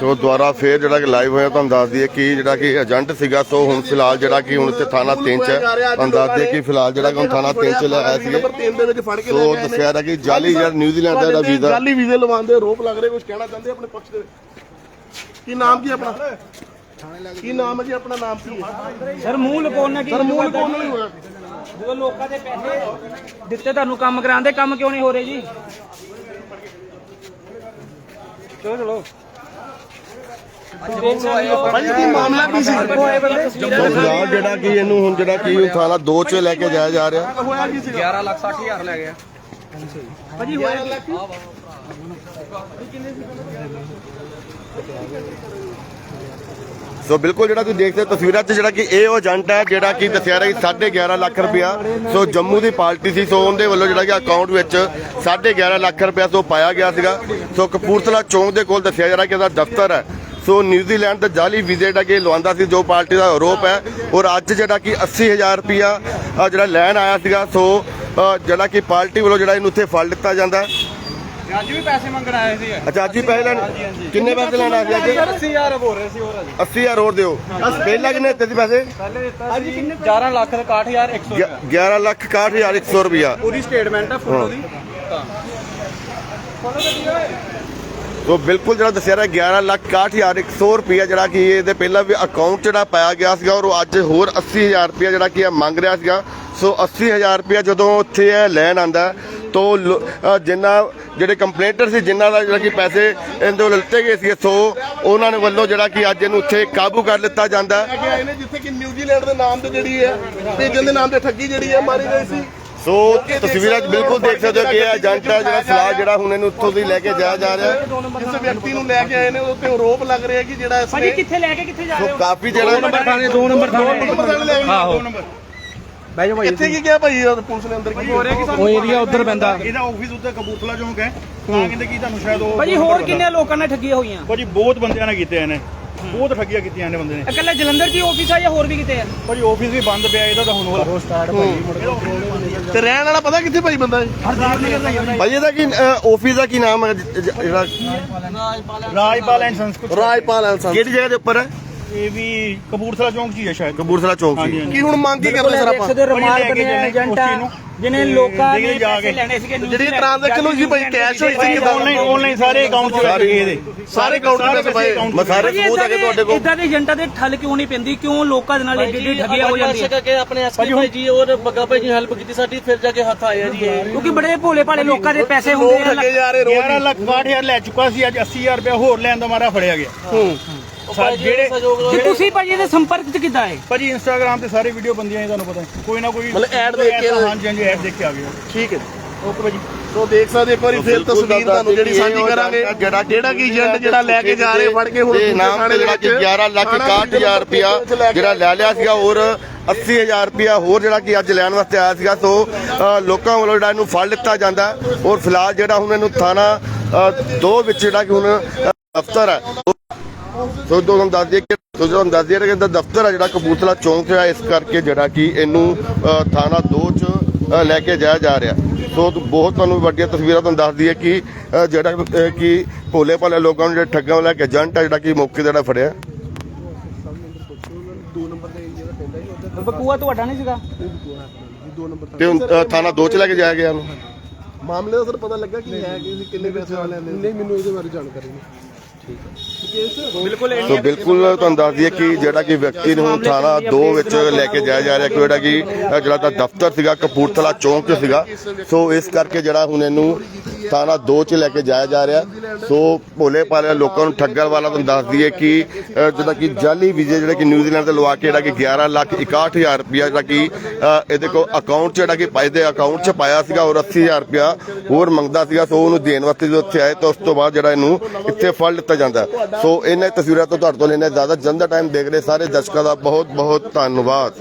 ਸੋ ਦੁਆਰਾ ਫੇਰ ਜਿਹੜਾ ਕਿ ਲਾਈਵ ਹੋਇਆ ਤੁਹਾਨੂੰ ਦੱਸ ਦਈਏ ਕਿ ਜਿਹੜਾ ਕਿ ਏਜੰਟ ਸੀਗਾ ਸੋ ਹੁਣ ਫਿਲਹਾਲ ਜਿਹੜਾ ਕਿ ਹੁਣ ਇੱਥੇ ਥਾਣਾ 3 ਚ ਹੈ। ਤੁਹਾਨੂੰ ਦੱਸ ਦਈਏ ਕਿ ਫਿਲਹਾਲ ਜਿਹੜਾ ਕਿ ਹੁਣ ਥਾਣਾ 3 ਚ ਲੈ ਆਏ ਸੀਗੇ। ਨੰਬਰ 3 ਦੇ ਵਿੱਚ ਫੜ ਕੇ ਲੈ ਸੋ ਨੇ ਦੱਸਿਆ ਰਿਹਾ ਕਿ ਜਾਲੀ ਯਾਰ ਨਿਊਜ਼ੀਲੈਂਡ ਦਾ ਜਿਹੜਾ ਤੇ ਵੀਜ਼ਾ ਜਾਲੀ ਵੀਜ਼ੇ ਲਵਾਉਣ ਦੇ ਆਰੋਪ ਲੱਗ ਰਹੇ ਕੁਝ ਕਹਿਣਾ ਚਾਹੁੰਦੇ ਆਪਣੇ ਪੱਖ ਦੇ? ਕੀ ਨਾਮ ਕੀ ਆਪਣਾ? ਕੀ ਨਾਮ ਹੈ ਜੀ ਆਪਣਾ? ਨਾਮ ਕੀ ਹੈ? ਸਰ ਮੂੰਹ ਲਪਾਉਣ ਨਾਲ ਕੀ ਸਰ ਮੂਲ ਕੋਣ ਨਹੀਂ ਹੋਇਆ। ਜਦੋਂ ਲੋਕਾਂ ਦੇ ਪੈਸੇ ਦਿੱਤੇ ਤੁਹਾਨੂੰ ਕੰਮ ਕਰਾਉਂਦੇ ਕੰਮ ਕਿਉਂ ਨਹੀਂ ਹੋ ਰਹੇ ਜੀ? ਚਲੋ ਚਲੋ। ਭਾਈ ਕੀ ਮਾਮਲਾ ਕੀ ਸੀ ਫਿਲਹਾਲ ਜਿਹੜਾ ਕਿ ਇਹਨੂੰ ਹੁਣ ਜਿਹੜਾ ਕਿ ਥਾਣਾ 2 ਚ ਲੈ ਕੇ ਜਾਇਆ ਜਾ ਰਿਹਾ। ਹੋਇਆ ਕੀ ਸੀ 11 ਲੱਖ 60 ਹਜ਼ਾਰ ਲੈ ਗਿਆ। ਭਾਜੀ ਹੋਇਆ ਕੀ? ਸੋ ਬਿਲਕੁਲ ਜਿਹੜਾ ਤੁਸੀਂ ਦੇਖਦੇ ਹੋ ਤਸਵੀਰਾਂ 'ਚ ਜਿਹੜਾ ਕਿ ਇਹ ਉਹ ਏਜੰਟ ਹੈ ਜਿਹੜਾ ਕਿ ਦੱਸਿਆ ਰਿਹਾ ਕਿ 11.5 ਲੱਖ ਰੁਪਇਆ। ਸੋ ਜੰਮੂ ਦੀ ਪਾਰਟੀ ਸੀ ਸੋ ਉਹਦੇ ਵੱਲੋਂ ਜਿਹੜਾ ਕਿ ਅਕਾਊਂਟ ਵਿੱਚ 11.5 ਲੱਖ ਰੁਪਇਆ ਸੋ ਪਾਇਆ ਗਿਆ ਸੀਗਾ। ਸੋ ਕਪੂਰਥਲਾ ਚੌਂਕ ਦੇ ਕੋਲ ਦੱਸਿਆ ਜਾ ਰਿਹਾ ਕਿ ਇਹਦਾ ਦਫ਼ਤਰ ਹੈ। ਸੋ ਨਿਊਜ਼ੀਲੈਂਡ ਦਾ ਜਾਲੀ ਵੀਜ਼ੇ ਜਿਹੜਾ ਕਿ ਲਵਾਉਂਦਾ ਸੀ ਜੋ ਪਾਰਟੀ ਦਾ ਆਰੋਪ ਹੈ ਔਰ ਅੱਜ ਜਿਹੜਾ ਕਿ 80000 ਰੁਪਇਆ ਅ, ਜਿਹੜਾ ਲੈਣ ਆਇਆ ਸੀਗਾ। ਸੋ ਜਿਹੜਾ ਕਿ ਪਾਰਟੀ ਵੱਲੋਂ ਜਿਹੜਾ ਇਹਨੂੰ ਉੱਥੇ ਫੜ ਲਿੱਤਾ ਜਾਂਦਾ। ਅੱਜ ਵੀ ਪੈਸੇ ਮੰਗਣ ਆਏ ਸੀ। ਅੱਛਾ ਅੱਜ ਹੀ ਪੈਸੇ ਲੈਣ ਕਿੰਨੇ ਪੈਸੇ ਲੈਣ ਆਇਆ ਸੀ ਅੱਜ? 80000 ਬੋਲ ਰਹੇ ਸੀ ਹੋਰ ਅੱਜ 80000 ਹੋਰ ਦਿਓ। ਪਹਿਲਾਂ ਕਿੰਨੇ ਦਿੱਤੇ ਸੀ ਪੈਸੇ? ਪਹਿਲੇ ਦਿੱਤਾ ਸੀ 11 ਲੱਖ 61100 11 ਲੱਖ 61100 ਰੁਪਇਆ ਪੂਰੀ ਸਟੇਟਮੈਂਟ ਹੈ ਫੋਟੋ ਦੀ ਸੋ ਬਿਲਕੁਲ ਜਿਹੜਾ ਦੱਸਿਆ ਰਿਹਾ 11 ਲੱਖ 61100 ਰੁਪਇਆ ਜਿਹੜਾ ਕਿ ਇਹਦੇ ਪਹਿਲਾਂ ਵੀ ਅਕਾਊਂਟ ਜਿਹੜਾ ਪਾਇਆ ਗਿਆ ਸੀਗਾ ਔਰ ਉਹ ਅੱਜ ਹੋਰ 80000 ਰੁਪਇਆ ਜਿਹੜਾ ਕਿ ਇਹ ਮੰਗ ਰਿਹਾ ਸੀਗਾ। ਸੋ 80000 ਰੁਪਇਆ ਜਦੋਂ ਉੱਥੇ ਇਹ ਲੈਣ ਆਂਦਾ, ਤੋ ਜਿੰਨਾ ਜਿਹੜੇ ਕੰਪਲੇਂਟਰ ਸੀ ਜਿਨ੍ਹਾਂ ਦਾ ਜਿਹੜਾ ਕਿ ਪੈਸੇ ਇਹਦੇ ਵੱਲੋਂ ਲਿੱਤੇ ਗਏ ਸੀ ਸੋ ਉਹਨਾਂ ਨੇ ਵੱਲੋਂ ਜਿਹੜਾ ਕਿ ਅੱਜ ਇਹਨੂੰ ਉੱਥੇ ਕਾਬੂ ਕਰ ਲਿੱਤਾ ਜਾਂਦਾ। ਜਿੱਥੇ ਕਿ ਨਿਊਜ਼ੀਲੈਂਡ ਦੇ ਨਾਮ ਤੇ ਜਿਹੜੀ ਹੈ ਭੇਜਣ ਦੇ ਨਾਮ ਤੇ ਠੱਗੀ ਜਿਹੜੀ ਹੈ, ਮਾਰੀ ਗਈ ਸੀ। ਸੋ ਤਸਵੀਰਾਂ 'ਚ ਬਿਲਕੁਲ ਦੇਖ ਸਕਦੇ ਹੋ ਕਿ ਇਹ ਏਜੰਟ ਹੈ ਜਿਹੜਾ ਫਿਲਹਾਲ ਜਿਹੜਾ ਹੁਣ ਇਹਨੂੰ ਉੱਥੋਂ ਦੀ ਲੈ ਕੇ ਜਾਇਆ ਜਾ ਰਿਹਾ ਹੈ। ਜਿਸ ਵਿਅਕਤੀ ਨੂੰ ਲੈ ਕੇ ਆਏ ਨੇ ਉਹਦੇ ਉੱਤੇ ਆਰੋਪ ਲੱਗ ਰਿਹਾ ਕਿ ਜਿਹੜਾ ਇਸ ਭਾਜੀ ਕਿੱਥੇ ਲੈ ਕੇ ਕਿੱਥੇ ਜਾ ਰਹੇ ਸੋ ਹੋ ਕਾਫੀ ਜਿਹੜਾ ਥਾਣੇ 2 ਨੰਬਰ ਥਾਣੇ। ਆਹੋ। ਬਹਿ ਜਾ ਭਾਈ ਇੱਥੇ ਕੀ ਕਿਹਾ ਭਾਈ ਉਹ ਪੁਲਿਸ ਨੇ ਅੰਦਰ ਕੀ ਹੋ ਰਿਹਾ ਉਹ ਏਰੀਆ ਉਧਰ ਪੈਂਦਾ। ਇਹਦਾ ਆਫਿਸ ਉੱਤੇ ਕਬੂਤਲਾ ਚੌਂਕ ਹੈ। ਤਾਂ ਕਹਿੰਦੇ ਕੀ ਤੁਹਾਨੂੰ ਸ਼ਾਇਦ ਉਹ ਭਾਜੀ ਹੋਰ ਕਿੰਨੇ ਲੋਕਾਂ ਨੇ ਠੱਗੀਆਂ ਹੋਈਆਂ? ਭਾਜੀ ਬਹੁਤ ਬੰਦਿਆਂ ਨੇ ਕੀਤੇ ਨੇ ਬਹੁਤ ਠੱਗੀਆਂ ਕੀਤੀਆਂ ਨੇ ਬੰਦੇ ਨੇ। ਇਕੱਲੇ ਜਲੰਧਰ 'ਚ ਹੀ ਆਫਿਸ ਆ ਜਾਂ ਹੋਰ ਵੀ ਕਿਤੇ ਆ? ਭਾਜੀ ਆਫਿਸ ਵੀ ਬੰਦ ਪਿਆ ਇਹਦਾ ਤਾਂ ਹੁਣ ਹੋਰ ਤੇ ਰਹਿਣ ਵਾਲਾ ਪਤਾ ਕਿੱਥੇ ਭਾਈ ਬੰਦਾ ਇਹ ਭਾਈ। ਇਹਦਾ ਕੀ ਆਫਿਸ ਦਾ ਕੀ ਨਾਮ ਹੈ? ਜਿਹੜਾ ਰਾਜਪਾਲ ਐਂਡ ਸੰਸਕ੍ਰਿਤ। ਰਾਜਪਾਲ ਐਲਸਨ ਕਿਹੜੀ ਜਗ੍ਹਾ ਦੇ ਉੱਪਰ ਹੈ? ਇਹ ਵੀ ਕਪੂਰਥਲਾ ਚੌਂਕ 'ਚ ਹੀ ਹੈ ਸ਼ਾਇਦ। ਕਪੂਰਥਲਾ ਚੌਂਕ ਹਾਂਜੀ ਸੀ ਹਾਂਜੀ ਕੀ ਹੁਣ ਮੰਗ ਕੀ ਕਰਦੇ ਸਰ ਆਪਾਂ? ਦੇ ਰਮਾਲ ਲੈ ਕੇ ਬਣੇ ਜਾਣੇ ਏਜੰਟ ਉਸ ਆ ਚੀਜ਼ ਨੂੰ। ਜਿਹਨੇ ਲੋਕਾਂ ਦੇ ਕੇ ਨੇ ਜਾ ਪੈਸੇ ਕੇ। ਲੈਣੇ ਸੀਗੇ ਜਿਹੜੀ ਟ੍ਰਾਂਜੈਕਸ਼ਨ ਹੋਈ ਸੀ ਭਾਈ ਕੈਸ਼ ਹੋਈ ਸੀ ਕਿਦਾਂ? ਆਨਲਾਈਨ ਆਨਲਾਈਨ ਸਾਰੇ ਅਕਾਊਂਟ 'ਚ ਸਾਰੇ ਇਹਦੇ। ਸਾਰੇ ਅਕਾਊਂਟ ਦੇ ਪੈਸੇ ਪਾਏ ਮੈਂ ਸਾਰੇ ਸਬੂਤ ਹੈਗੇ ਤੁਹਾਡੇ ਕੋਲ? ਇਦਾਂ ਦੇ ਏਜੰਟਾਂ ਦੇ ਠੱਲ ਕਿਉਂ ਨਹੀਂ ਪੈਂਦੀ? ਕਿਉਂ ਲੋਕਾਂ ਦੇ ਨਾਲ ਏਡੀ ਏਡੀ ਠੱਗੀਆਂ ਹੋ ਜਾਂਦੀਆਂ? ਕਿ ਆਪਣੇ ਐਸਪੀ ਭਾਈ ਜੀ ਔਰ ਬੱਗਾ ਭਾਈ ਜੀ ਹੈਲਪ ਕੀਤੀ ਸਾਡੀ ਫਿਰ ਜਾ ਕੇ ਹੱਥ ਆਇਆ ਜੀ ਇਹ। ਕਿਉਂਕਿ ਬੜੇ ਭੋਲੇ ਭਾਲੇ ਲੋਕਾਂ ਦੇ ਪੈਸੇ ਹੁੰਦੇ ਆ ਜਾ ਰਹੇ ਰੋਜ਼ 11 ਲੱਖ 62000 ਲੈ ਚੁੱਕਾ ਸੀ ਅੱਜ 80000 ਰੁਪਏ ਹੋਰ ਲੈਣ ਦਾ ਮਾਰਾ ਫੜਿਆ ਗਿਆ। ਸਾ- ਜਿਹੜੇ ਤੇ ਤੁਸੀਂ ਭਾਜੀ ਇਹਦੇ ਸੰਪਰਕ 'ਚ ਕਿੱਦਾਂ ਆਏ? ਭਾਜੀ ਇੰਸਟਾਗ੍ਰam ਤੇ ਸਾਰੇ ਵੀਡੀਓ ਬੰਦੀਆਂ ਨੇ ਤੁਹਾਨੂੰ ਪਤਾ ਹੈ। ਕੋਈ ਨਾ ਕੋਈ ਮਤਲਬ ad ਦੇਖ ਕੇ- ਹਾਂਜੀ ਹਾਂਜੀ ਐਡ ਦੇਖ ਕੇ ਆ ਗਏ ਹੋ। ਠੀਕ ਹੈ ਓਕੇ ਭਾਜੀ। ਸੋ ਦੇਖ ਸਕਦੇ ਇੱਕ ਵਾਰੀ ਫਿਰ ਤਸਵੀਰ ਤੁਹਾਨੂੰ ਜਿਹੜੀ ਸਾਂਝੀ ਕਰਾਂਗੇ। ਜਿਹੜਾ ਜਿਹੜਾ ਕਿ ਏਜੰਟ ਜਿਹੜਾ ਲੈ ਕੇ ਜਾ ਰਹੇ ਫੜ ਕੇ ਹੁਣ ਤੇ ਨਾਮ ਤੇ ਦੇ ਜਿਹੜਾ ਕਿ ਵਿੱਚ। 11 ਲੱਖ 61000 ਰੁਪਇਆ ਜਿਹੜਾ ਲੈ ਲਿਆ ਸੀਗਾ ਹੋਰ 80000 ਰੁਪਇਆ ਹੋਰ ਜਿਹੜਾ ਕਿ ਅੱਜ ਲੈਣ ਵਾਸਤੇ ਆਇਆ ਸੀਗਾ। ਸੋ ਅ, ਲੋਕਾਂ ਵੱਲੋਂ ਜਿਹੜਾ ਇਹਨੂੰ ਫੜ ਲਿੱਤਾ ਜਾਂਦਾ ਹੈ। ਔਰ ਫਿਲਹਾਲ ਜਿਹੜਾ ਹੁਣ ਇਹਨੂੰ ਥਾਣਾ ਅ, ਦੋ ਵਿੱਚ ਜਿਹੜਾ ਕਿ ਹੁਣ ਅ, ਦਫ਼ਤਰ ਹੈ ਸੋ ਤੁਹਾਨੂੰ ਦੱਸ ਦਈਏ ਕਿ ਸੋ ਤੁਹਾਨੂੰ ਦੱਸ ਦਈਏ ਕਿ ਇਹਦਾ ਦਫ਼ਤਰ ਹੈ ਜਿਹੜਾ ਕਪੂਰਥਲਾ ਚੌਂਕ 'ਚ ਹੈ ਇਸ ਕਰਕੇ ਜਿਹੜਾ ਕਿ ਇਹਨੂੰ ਥਾਣਾ 2 ਚ ਲੈ ਕੇ ਜਾਇਆ ਜਾ ਰਿਹਾ। ਸੋ ਬਹੁਤ ਤੁਹਾਨੂੰ ਵੱਡੀਆਂ ਤਸਵੀਰਾਂ ਤੁਹਾਨੂੰ ਦੱਸ ਦਈਏ ਕਿ ਜਿਹੜਾ ਕਿ ਭੋਲੇ ਭਾਲੇ ਲੋਕਾਂ ਨੂੰ ਜਿਹੜਾ ਠੱਗਾਂ ਵਾਲਾ ਏਜੰਟ ਹੈ ਜਿਹੜਾ ਕਿ ਮੌਕੇ ਤੇ ਜਿਹੜਾ ਫੜਿਆ। ਬਕੂਆ ਤੁਹਾਡਾ ਨਹੀਂ ਸੀਗਾ? ਤੇ ਥਾਣਾ 2 ਚ ਲੈ ਕੇ ਜਾਇਆ ਗਿਆ ਉਹਨੂੰ ਮਾਮਲੇ ਦਾ ਸਰ ਪਤਾ ਲੱਗਾ ਕਿ ਹੈ ਕਿ ਕਿੰਨੇ ਪੈਸੇ ਵਾਲੇ ਨੇ ਨਹੀਂ ਮੈਨੂੰ ਇਹਦੇ ਬਾਰੇ ਜਾਣਕਾਰੀ ਨਹੀਂ। ਸੋ ਬਿਲਕੁਲ ਤੁਹਾਨੂੰ ਦੱਸ ਦਈਏ ਕਿ ਜਿਹੜਾ ਕਿ ਵਿਅਕਤੀ ਨੂੰ ਹੁਣ ਥਾਣਾ 2 ਵਿੱਚ ਲੈ ਕੇ ਜਾਇਆ ਜਾ ਰਿਹਾ ਕਿ ਜਿਹੜਾ ਕਿ ਜਿਹੜਾ ਦਾ ਦਫ਼ਤਰ ਸੀਗਾ, ਕਪੂਰਥਲਾ ਚੌਂਕ ਸੀਗਾ। ਸੋ ਇਸ ਕਰਕੇ ਜਿਹੜਾ ਹੁਣ ਇਹਨੂੰ ਥਾਣਾ 2 ਚ ਲੈ ਕੇ ਜਾਇਆ ਜਾ ਰਿਹਾ। ਸੋ ਭੋਲੇ ਭਾਲੇ ਲੋਕਾਂ ਨੂੰ ਠੱਗਣ ਵਾਲਾ ਤੁਹਾਨੂੰ ਦੱਸ ਦਈਏ ਕਿ ਜਿਹੜਾ ਕਿ ਜਾਲੀ ਵੀਜ਼ੇ ਜਿਹੜੇ ਕਿ ਨਿਊਜ਼ੀਲੈਂਡ ਤੇ ਲਵਾ ਕੇ ਜਿਹੜਾ ਕਿ 11 ਲੱਖ 61000 ਰੁਪਇਆ ਜਿਹੜਾ ਕਿ ਇਹਦੇ ਕੋਲ ਅਕਾਊਂਟ 'ਚ ਜਿਹੜਾ ਕਿ ਪਾਈ ਦੇ ਅਕਾਊਂਟ 'ਚ ਪਾਇਆ ਸੀਗਾ ਔਰ 80000 ਰੁਪਇਆ ਹੋਰ ਮੰਗਦਾ ਸੀਗਾ, ਸੋ ਉਹਨੂੰ ਦੇਣ ਵਾਸਤੇ ਜਦੋਂ ਉੱਥੇ ਆਏ ਤਾਂ ਉਸ ਤੋਂ ਬਾਅਦ ਜਿਹੜਾ ਇਹਨੂੰ ਇੱਥੇ ਫੜ ਲਿੱਤਾ ਜਾਂਦਾ। ਸੋ ਇਹਨਾਂ ਤਸਵੀਰਾਂ ਤੋਂ ਤੁਹਾਡੇ ਤੋਂ ਲੈਣਾ ਜ਼ਿਆਦਾ ਜਨ ਦਾ ਟਾਈਮ ਦੇਖ ਰਹੇ ਸਾਰੇ ਦਰਸ਼ਕਾਂ ਦਾ ਬਹੁਤ ਬਹੁਤ ਧੰਨਵਾਦ।